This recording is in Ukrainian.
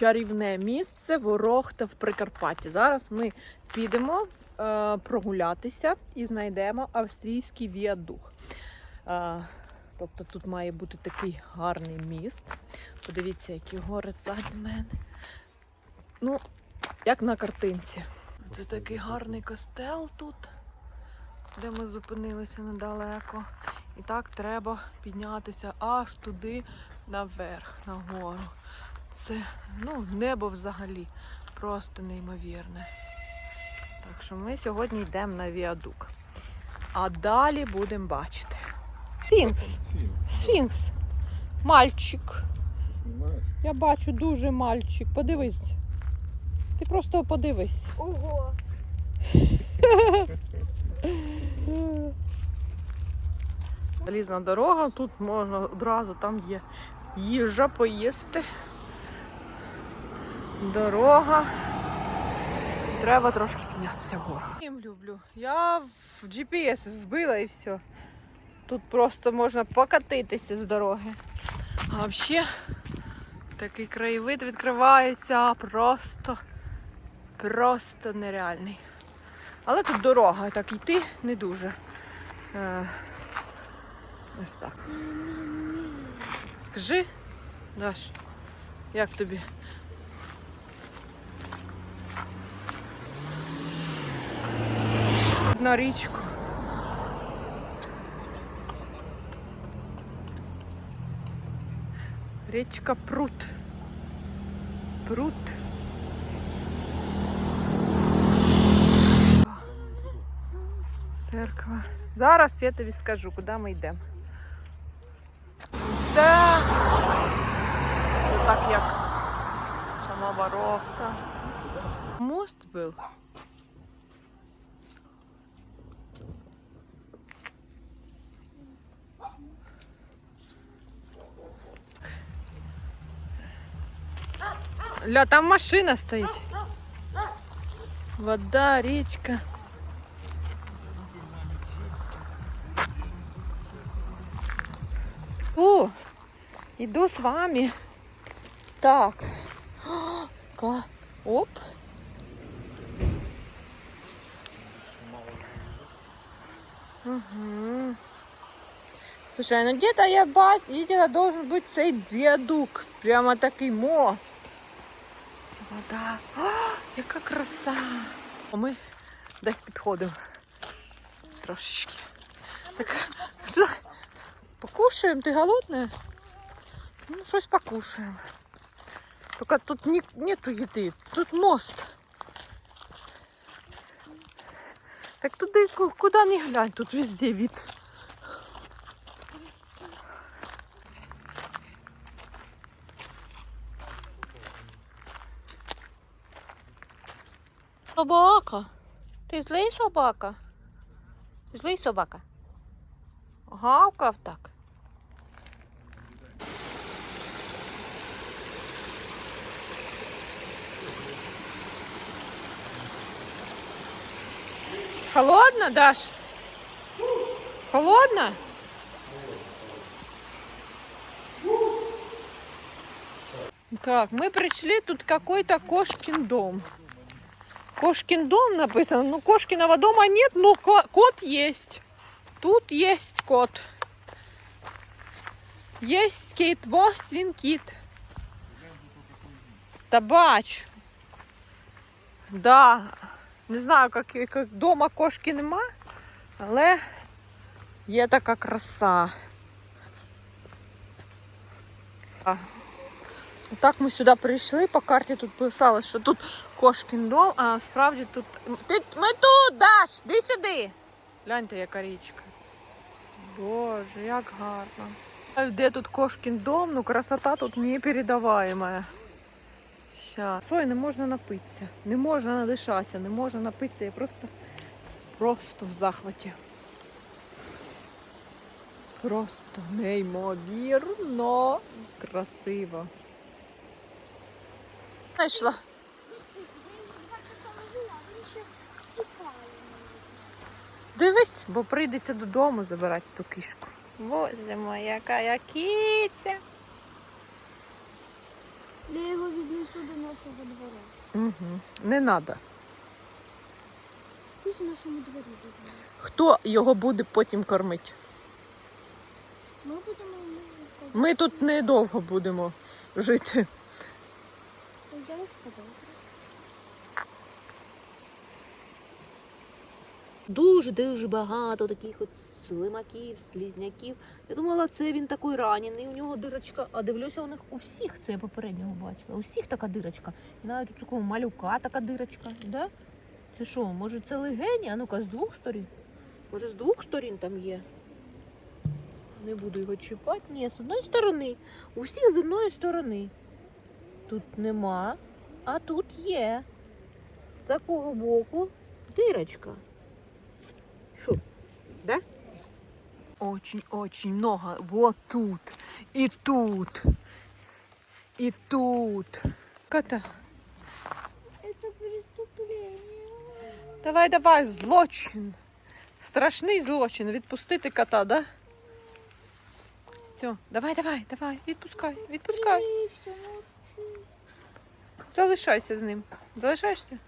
чарівне місце Ворохта в Прикарпатті. Зараз ми підемо е, прогулятися і знайдемо австрійський віадук. Е, тобто тут має бути такий гарний міст. Подивіться, які гори ззаді мене. Ну, як на картинці. Це такий гарний костел тут, де ми зупинилися недалеко. І так треба піднятися аж туди наверх, нагору. Це ну, небо взагалі просто неймовірне. Так що ми сьогодні йдемо на віадук. А далі будемо бачити. Сфінкс. Сфінкс. Мальчик. Я бачу дуже мальчик. Подивись. Ти просто подивись. Ого. Залізна дорога, тут можна одразу, там є їжа поїсти. Дорога. Треба трошки піднятися вгору. Їм люблю. Я в GPS вбила і все. Тут просто можна покатитися з дороги. А взагалі такий краєвид відкривається просто, просто нереальний. Але тут дорога, так йти не дуже. Е, Ось так. Скажи, Даш, як тобі? На річку. Річка Прут. Прут. Церква. Зараз я тобі скажу, куди ми йдемо. Це, це так як сама Воровка. Мост був. Ля, там машина стоїть. Вода, річка. О, иду с вами. Так. О, Оп. Угу. Слушай, ну где-то я бачу, где-то должен быть цей виадук. Прямо такий мост. Вода. О, яка краса. А ми десь підходимо. Трошечки. Так, покушаем, ты голодная? Ну, щось покушаем. Только тут не, нету еды, тут мост. Так туди, ку- куди не глянь, тут везде вид. Собака. Ти злий собака? Злий собака. Гавкав так. Холодно, Даш? Холодно? Так, мы пришли, тут какой-то кошкин дом. Кошкин дом написано, ну кошкиного дома нет, но ко- кот есть. Тут есть кот. Есть скейт, во, свинкіт. Та бачу. Да. Не знаю, як, як дома кошки нема, але є така краса. Так ми сюди прийшли, по карті тут писали, що тут кошкін дом, а насправді тут. Ти, ми тут, Даш! Іди сюди! Гляньте, яка річка. Боже, як гарно. Де тут кошкін дом, ну красота тут непередаваема. Щас. Ой, не можна напитися. Не можна надишатися, не можна напитися. Я просто, просто в захваті. Просто неймовірно красиво. Знайшла. Дивись, бо прийдеться додому забирати ту кішку. Боже моя, яка я кіця. Я його віднесу до нашого двора. Угу. Не треба. Пусть в нашому дворі буде. Хто його буде потім кормити? Ми будемо Ми тут недовго будемо жити. Сказати. Дуже-дуже багато таких от слимаків, слізняків. Я думала, це він такий ранений, у нього дирочка. А дивлюся, у них у всіх це я попереднього бачила. У всіх така дирочка. І навіть у такого малюка така дирочка. Да? Це що, може це легені? А ну-ка, з двох сторін? Може, з двох сторін там є? Не буду його чіпати. Ні, з одної сторони. У всіх з одної сторони. Тут нема, а тут є. З такого боку дирочка. Фу. Да? Очень-очень много. Вот тут. И тут. И тут. Кота. Це преступлення. Давай, давай, злочин. Страшний злочин. Відпустити кота, да? Все, давай, давай, давай, відпускай, відпускай. Привівся, мовчи. Залишайся з ним. Залишаєшся?